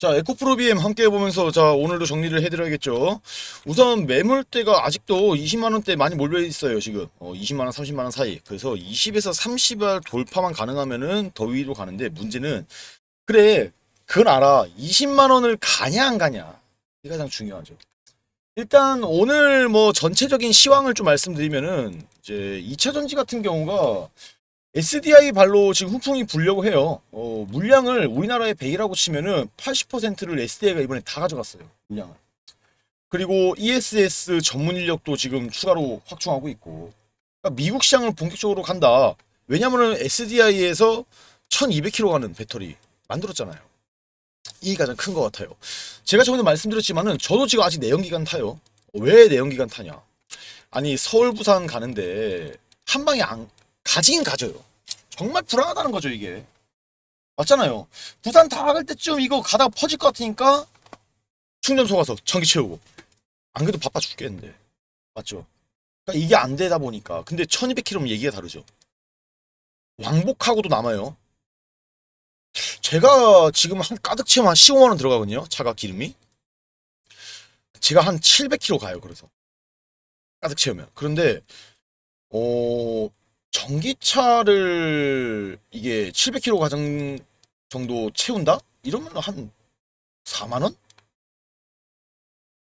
자, 에코프로 BM 함께 해보면서 자, 오늘도 정리를 해드려야겠죠. 우선 매물대가 아직도 20만원대 많이 몰려 있어요, 지금. 어, 20만원, 30만원 사이. 그래서 20에서 30알 돌파만 가능하면은 더 위로 가는데 문제는, 그래, 그건 알아. 20만원을 가냐, 안 가냐. 이게 가장 중요하죠. 일단 오늘 뭐 전체적인 시황을 좀 말씀드리면은, 이제 2차 전지 같은 경우가 SDI 발로 지금 후풍이 불려고 해요. 어, 물량을 우리나라의 100이라고 치면은 80%를 SDI가 이번에 다 가져갔어요. 물량을. 그리고 ESS 전문 인력도 지금 추가로 확충하고 있고. 그러니까 미국 시장을 본격적으로 간다. 왜냐면은 SDI에서 1200km 가는 배터리 만들었잖아요. 이게 가장 큰 것 같아요. 제가 저번에 말씀드렸지만은 저도 지금 아직 내연기관 타요. 왜 내연기관 타냐? 아니 서울 부산 가는데 한 방에 안 가긴 가져요. 정말 불안하다는 거죠, 이게. 맞잖아요. 부산 다 갈 때쯤 이거 가다가 퍼질 것 같으니까 충전소 가서 전기 채우고. 안 그래도 바빠 죽겠는데. 맞죠? 그러니까 이게 안 되다 보니까. 근데 1200km면 얘기가 다르죠. 왕복하고도 남아요. 제가 지금 한 가득 채우면 한 15만원 들어가거든요. 차가 기름이. 제가 한 700km 가요, 그래서. 가득 채우면. 그런데, 어, 전기차를 이게 700km 가정 정도 채운다? 이러면 한 4만 원?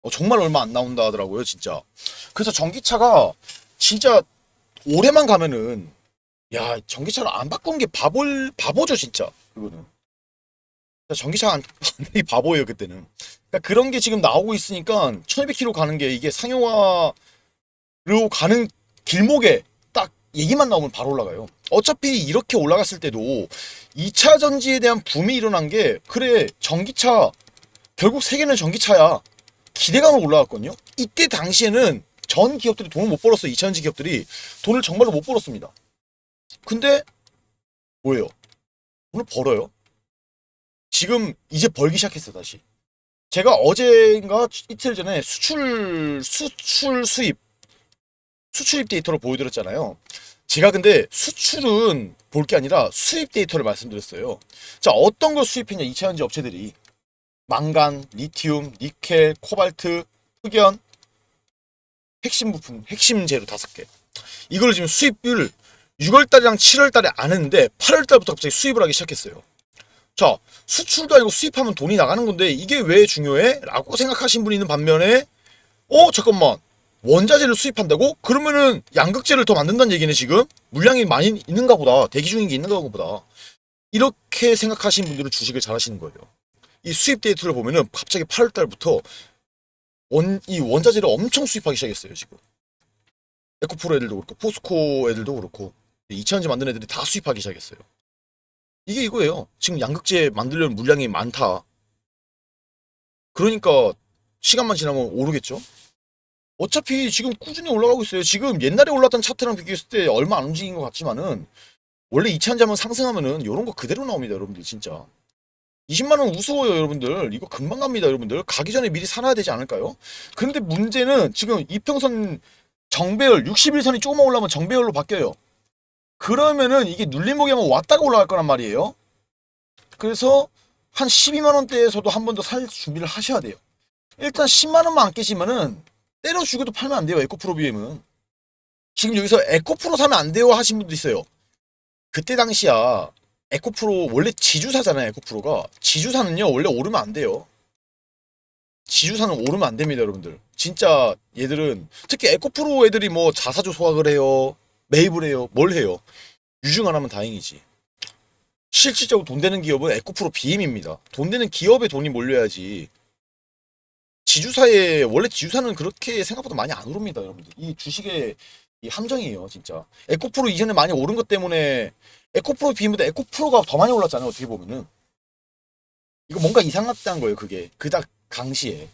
어, 정말 얼마 안 나온다 하더라고요, 진짜. 그래서 전기차가 진짜 올해만 가면은 야, 전기차를 안 바꾸는 게 바볼 바보죠, 진짜. 그거는. 전기차 안, 이 바보예요, 그때는. 그러니까 그런 게 지금 나오고 있으니까 1200km 가는 게 이게 상용화로 가는 길목에 딱 얘기만 나오면 바로 올라가요. 어차피 이렇게 올라갔을 때도 2차 전지에 대한 붐이 일어난 게 그래 전기차 결국 세계는 전기차야 기대감으로 올라갔거든요. 이때 당시에는 전 기업들이 돈을 못 벌었어요. 2차 전지 기업들이 돈을 정말로 못 벌었습니다. 근데 뭐예요? 돈을 벌어요. 지금 이제 벌기 시작했어요 다시. 제가 어제인가 이틀 전에 수출 수출 수입 수출입 데이터를 보여드렸잖아요. 제가 근데 수출은 볼 게 아니라 수입 데이터를 말씀드렸어요. 자, 어떤 걸 수입했냐, 2차 전지 업체들이. 망간, 리튬, 니켈, 코발트, 흑연, 핵심 부품, 핵심 재료 다섯 개. 이걸 지금 수입을 6월달이랑 7월달에 안 했는데 8월달부터 갑자기 수입을 하기 시작했어요. 자, 수출도 아니고 수입하면 돈이 나가는 건데 이게 왜 중요해? 라고 생각하신 분이 있는 반면에 어, 잠깐만. 원자재를 수입한다고? 그러면은 양극재를 더 만든다는 얘기네 지금? 물량이 많이 있는가 보다. 대기 중인 게 있는가 보다. 이렇게 생각하시는 분들은 주식을 잘 하시는 거예요. 이 수입 데이터를 보면은 갑자기 8월 달부터 원, 이 원자재를 엄청 수입하기 시작했어요, 지금. 에코프로 애들도 그렇고, 포스코 애들도 그렇고, 2차전지 만든 애들이 다 수입하기 시작했어요. 이게 이거예요. 지금 양극재 만들려는 물량이 많다. 그러니까 시간만 지나면 오르겠죠? 어차피 지금 꾸준히 올라가고 있어요. 지금 옛날에 올랐던 차트랑 비교했을 때 얼마 안 움직인 것 같지만은 원래 2차 전지 한번 상승하면은 이런 거 그대로 나옵니다, 여러분들 진짜. 20만 원 우스워요, 여러분들. 이거 금방 갑니다, 여러분들. 가기 전에 미리 사놔야 되지 않을까요? 근데 문제는 지금 이평선 정배열 61선이 조금만 올라오면 정배열로 바뀌어요. 그러면은 이게 눌림목이 한번 왔다가 올라갈 거란 말이에요. 그래서 한 12만 원대에서도 한 번 더 살 준비를 하셔야 돼요. 일단 10만 원만 안 깨지면은 때려 죽여도 팔면 안 돼요. 에코프로 BM은. 지금 여기서 에코프로 사면 안 돼요 하신 분도 있어요. 그때 당시야 에코프로 원래 지주사잖아요. 에코프로가 지주사는요 원래 오르면 안 돼요. 지주사는 오르면 안 됩니다, 여러분들. 진짜 얘들은 특히 에코프로 애들이 뭐 자사주 소각을 해요, 매입을 해요, 뭘 해요. 유증 안 하면 다행이지. 실질적으로 돈 되는 기업은 에코프로 BM입니다. 돈 되는 기업에 돈이 몰려야지. 지주사에 원래 지주사는 그렇게 생각보다 많이 안 오릅니다, 여러분들. 이 주식의 이 함정이에요, 진짜. 에코프로 이전에 많이 오른 것 때문에 에코프로 비보다 에코프로가 더 많이 올랐잖아요, 어떻게 보면은. 이거 뭔가 이상했다는 거예요, 그게. 그닥 강시에.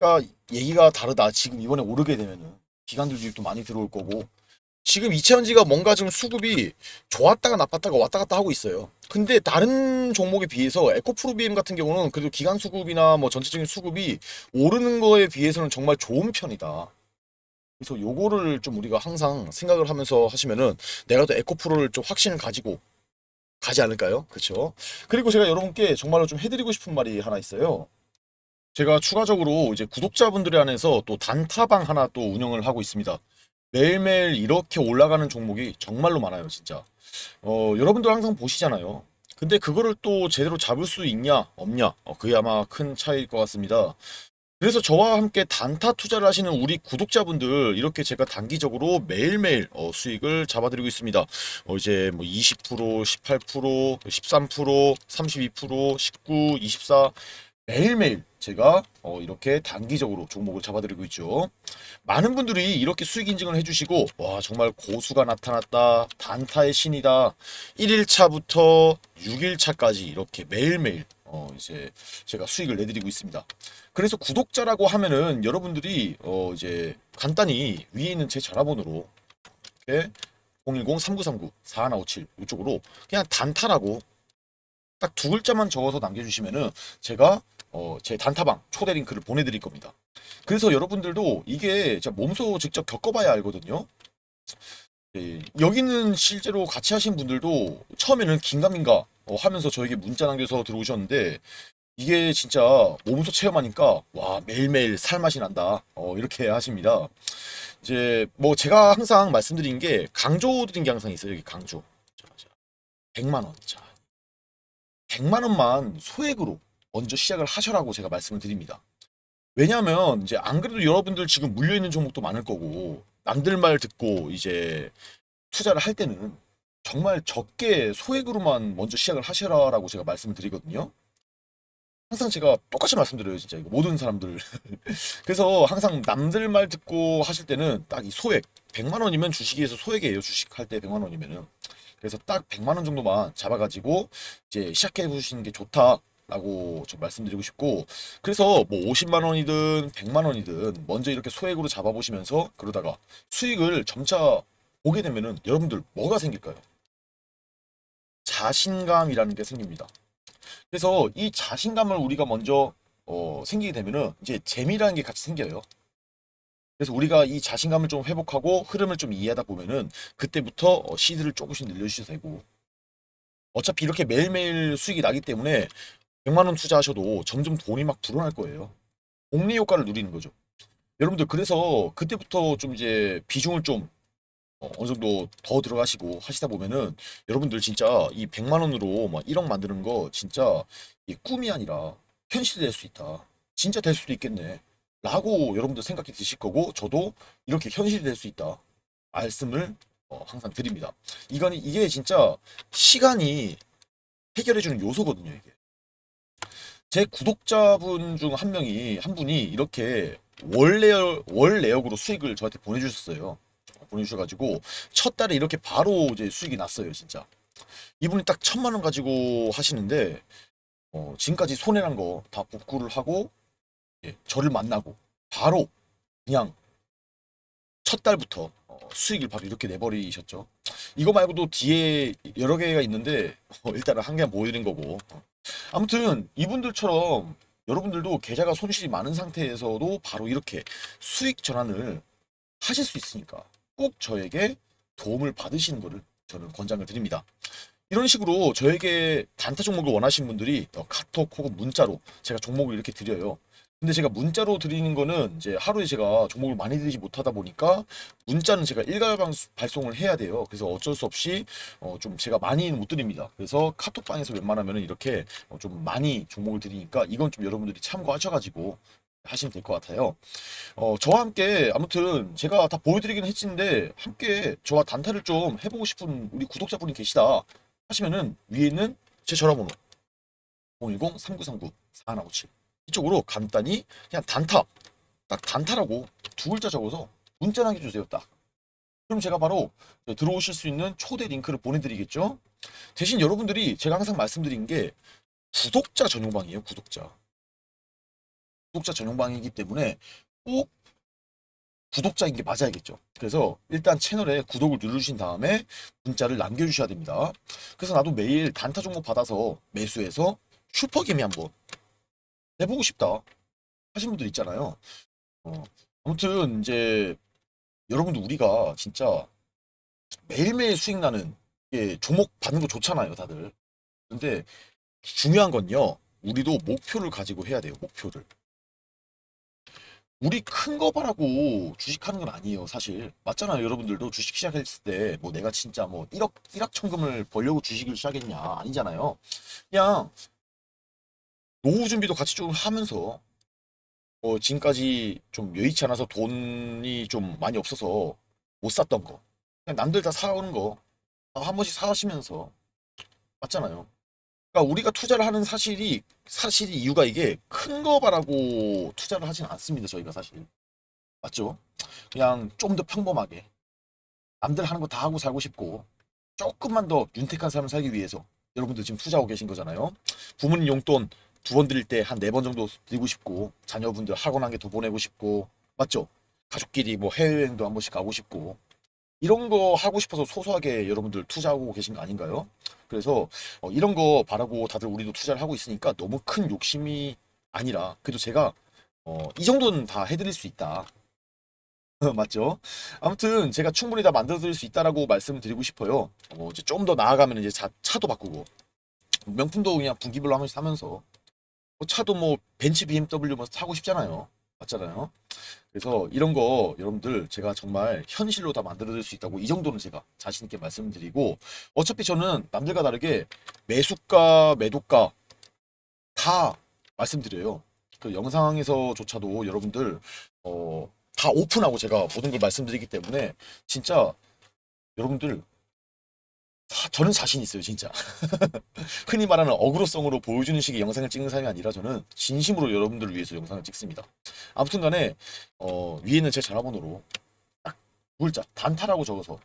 그러니까 얘기가 다르다. 지금 이번에 오르게 되면은 기관들 주입도 많이 들어올 거고. 지금 이차전지가 뭔가 좀 수급이 좋았다가 나빴다가 왔다 갔다 하고 있어요. 근데 다른 종목에 비해서 에코프로 BM 같은 경우는 그래도 기간 수급이나 뭐 전체적인 수급이 오르는 거에 비해서는 정말 좋은 편이다. 그래서 요거를 좀 우리가 항상 생각을 하면서 하시면은 내가 또 에코프로를 좀 확신을 가지고 가지 않을까요? 그렇죠. 그리고 제가 여러분께 정말로 좀 해드리고 싶은 말이 하나 있어요. 제가 추가적으로 이제 구독자분들에 한해서 또 단타방 하나 또 운영을 하고 있습니다. 매일매일 이렇게 올라가는 종목이 정말로 많아요, 진짜. 어, 여러분들 항상 보시잖아요. 근데 그거를 또 제대로 잡을 수 있냐, 없냐, 어, 그게 아마 큰 차이일 것 같습니다. 그래서 저와 함께 단타 투자를 하시는 우리 구독자분들 이렇게 제가 단기적으로 매일매일 어, 수익을 잡아드리고 있습니다. 어, 이제 뭐 20%, 18%, 13%, 32%, 19, 24 매일매일 제가 어, 이렇게 단기적으로 종목을 잡아드리고 있죠. 많은 분들이 이렇게 수익 인증을 해주시고 와 정말 고수가 나타났다 단타의 신이다 1일차부터 6일차까지 이렇게 매일매일 어, 이제 제가 수익을 내드리고 있습니다. 그래서 구독자라고 하면은 여러분들이 어, 이제 간단히 위에 있는 제 전화번호로 이렇게 010-3939-4157 이쪽으로 그냥 단타라고 딱 두 글자만 적어서 남겨주시면은 제가 어, 제 단타방 초대 링크를 보내드릴 겁니다. 그래서 여러분들도 이게 몸소 직접 겪어봐야 알거든요. 예, 여기는 실제로 같이 하신 분들도 처음에는 긴가민가 어, 하면서 저에게 문자 남겨서 들어오셨는데 이게 진짜 몸소 체험하니까 와 매일매일 살맛이 난다 어, 이렇게 하십니다. 이제 뭐 제가 항상 말씀드린 게 강조 드린 게 항상 있어요. 여기 강조. 자, 자, 100만 원. 자, 100만 원만 소액으로 먼저 시작을 하셔라고 제가 말씀을 드립니다. 왜냐하면 이제 안 그래도 여러분들 지금 물려 있는 종목도 많을 거고 남들 말 듣고 이제 투자를 할 때는 정말 적게 소액으로만 먼저 시작을 하셔라라고 제가 말씀을 드리거든요. 항상 제가 똑같이 말씀드려요, 진짜 이거 모든 사람들. 그래서 항상 남들 말 듣고 하실 때는 딱 이 소액 100만 원이면 주식에서 소액이에요. 주식 할 때 100만 원이면은. 그래서 딱 100만 원 정도만 잡아가지고 이제 시작해 보시는 게 좋다 라고 좀 말씀드리고 싶고 그래서 뭐 50만 원이든 100만 원이든 먼저 이렇게 소액으로 잡아보시면서 그러다가 수익을 점차 보게 되면은 여러분들 뭐가 생길까요? 자신감이라는 게 생깁니다. 그래서 이 자신감을 우리가 먼저 어, 생기게 되면은 이제 재미라는 게 같이 생겨요. 그래서 우리가 이 자신감을 좀 회복하고 흐름을 좀 이해하다 보면은 그때부터 어, 시드를 조금씩 늘려주셔도 되고 어차피 이렇게 매일매일 수익이 나기 때문에 100만 원 투자하셔도 점점 돈이 막 불어날 거예요. 복리 효과를 누리는 거죠. 여러분들 그래서 그때부터 좀 이제 비중을 좀 어, 어느 정도 더 들어가시고 하시다 보면은 여러분들 진짜 이 100만 원으로 막 1억 만드는 거 진짜 꿈이 아니라 현실이 될 수 있다. 진짜 될 수도 있겠네. 라고 여러분들 생각이 드실 거고 저도 이렇게 현실이 될 수 있다. 말씀을 어, 항상 드립니다. 이건 이게 진짜 시간이 해결해 주는 요소거든요, 이게. 제 구독자분 중 한 명이 한 분이 이렇게 월 내역 월 내역으로 수익을 저한테 보내주셨어요. 보내주셔가지고 첫 달에 이렇게 바로 이제 수익이 났어요, 진짜. 이분이 딱 천만 원 가지고 하시는데 어, 지금까지 손해난 거 다 복구를 하고 예, 저를 만나고 바로 그냥 첫 달부터 어, 수익을 바로 이렇게 내버리셨죠. 이거 말고도 뒤에 여러 개가 있는데 어, 일단은 한 개만 보여드린 거고. 어. 아무튼 이분들처럼 여러분들도 계좌가 손실이 많은 상태에서도 바로 이렇게 수익 전환을 하실 수 있으니까 꼭 저에게 도움을 받으시는 거를 저는 권장을 드립니다. 이런 식으로 저에게 단타 종목을 원하시는 분들이 어, 카톡 혹은 문자로 제가 종목을 이렇게 드려요. 근데 제가 문자로 드리는 거는 이제 하루에 제가 종목을 많이 드리지 못하다 보니까 문자는 제가 일괄 발송을 해야 돼요. 그래서 어쩔 수 없이 어, 좀 제가 많이는 못 드립니다. 그래서 카톡방에서 웬만하면 이렇게 어, 좀 많이 종목을 드리니까 이건 좀 여러분들이 참고하셔가지고 하시면 될 것 같아요. 어, 저와 함께 아무튼 제가 다 보여드리긴 했는데 함께 저와 단타를 좀 해보고 싶은 우리 구독자분이 계시다 하시면은 위에 있는 제 전화번호 010-3939-4157 이쪽으로 간단히 그냥 단타 딱 단타라고 두 글자 적어서 문자 남겨주세요 딱 그럼 제가 바로 들어오실 수 있는 초대 링크를 보내드리겠죠 대신 여러분들이 제가 항상 말씀드린 게 구독자 전용방이에요 구독자 구독자 전용방이기 때문에 꼭 구독자인 게 맞아야겠죠. 그래서 일단 채널에 구독을 누르신 다음에 문자를 남겨주셔야 됩니다. 그래서 나도 매일 단타 종목 받아서 매수해서 슈퍼게임이 한번 해보고 싶다 하신 분들 있잖아요. 어, 아무튼 이제 여러분들 우리가 진짜 매일매일 수익 나는 이게 종목 받는 거 좋잖아요, 다들. 근데 중요한 건요. 우리도 목표를 가지고 해야 돼요. 목표를. 우리 큰 거 바라고 주식하는 건 아니에요, 사실. 맞잖아요, 여러분들도 주식 시작했을 때 뭐 내가 진짜 뭐 1억 1억 천금을 벌려고 주식을 시작했냐 아니잖아요. 그냥 노후 준비도 같이 좀 하면서 어, 지금까지 좀 여의치 않아서 돈이 좀 많이 없어서 못 샀던 거. 그냥 남들 다 사오는 거. 다한 번씩 사시면서. 맞잖아요. 그러니까 우리가 투자를 하는 사실이, 사실 이유가 이게 큰 거 바라고 투자를 하진 않습니다. 저희가 사실. 맞죠? 그냥 좀 더 평범하게. 남들 하는 거 다 하고 살고 싶고, 조금만 더 윤택한 삶을 살기 위해서 여러분들 지금 투자하고 계신 거잖아요. 부모님 용돈 두 번 드릴 때 한 네 번 정도 드리고 싶고 자녀분들 학원 한 개 더 보내고 싶고 맞죠? 가족끼리 뭐 해외여행도 한 번씩 가고 싶고 이런 거 하고 싶어서 소소하게 여러분들 투자하고 계신 거 아닌가요? 그래서 어, 이런 거 바라고 다들 우리도 투자를 하고 있으니까 너무 큰 욕심이 아니라 그래도 제가 어, 이 정도는 다 해드릴 수 있다. 맞죠? 아무튼 제가 충분히 다 만들어 드릴 수 있다라고 말씀을 드리고 싶어요. 어, 이제 좀 더 나아가면 이제 차, 차도 바꾸고 명품도 그냥 분기별로 한 번씩 사면서 뭐 차도 뭐 벤츠 BMW 뭐 사고 싶잖아요. 맞잖아요. 그래서 이런 거 여러분들 제가 정말 현실로 다 만들어낼 수 있다고 이 정도는 제가 자신 있게 말씀드리고 어차피 저는 남들과 다르게 매수가 매도가 다 말씀드려요. 그 영상에서조차도 여러분들 어, 다 오픈하고 제가 모든 걸 말씀드리기 때문에 진짜 여러분들 다- 저는 자신 있어요 진짜. 흔히 말하는 어그로성으로 보여주는 식의 영상을 찍는 사람이 아니라 저는 진심으로 여러분들을 위해서 영상을 찍습니다. 아무튼 간에 어, 위에는 제 전화번호로 딱 물자 단타라고 적어서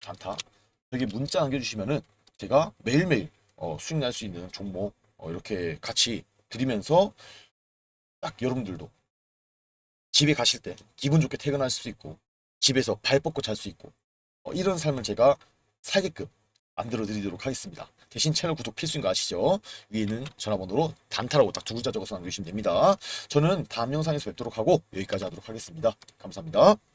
단타 여기 문자 남겨주시면은 제가 매일매일 어, 수익 날 수 있는 종목 어, 이렇게 같이 드리면서 딱 여러분들도 집에 가실 때 기분 좋게 퇴근할 수 있고 집에서 발 뻗고 잘 수 있고 어, 이런 삶을 제가 살게끔 만들어 드리도록 하겠습니다. 대신 채널 구독 필수인 거 아시죠? 위에는 전화번호로 단타라고 딱 두 글자 적어서 남겨주시면 됩니다. 저는 다음 영상에서 뵙도록 하고 여기까지 하도록 하겠습니다. 감사합니다.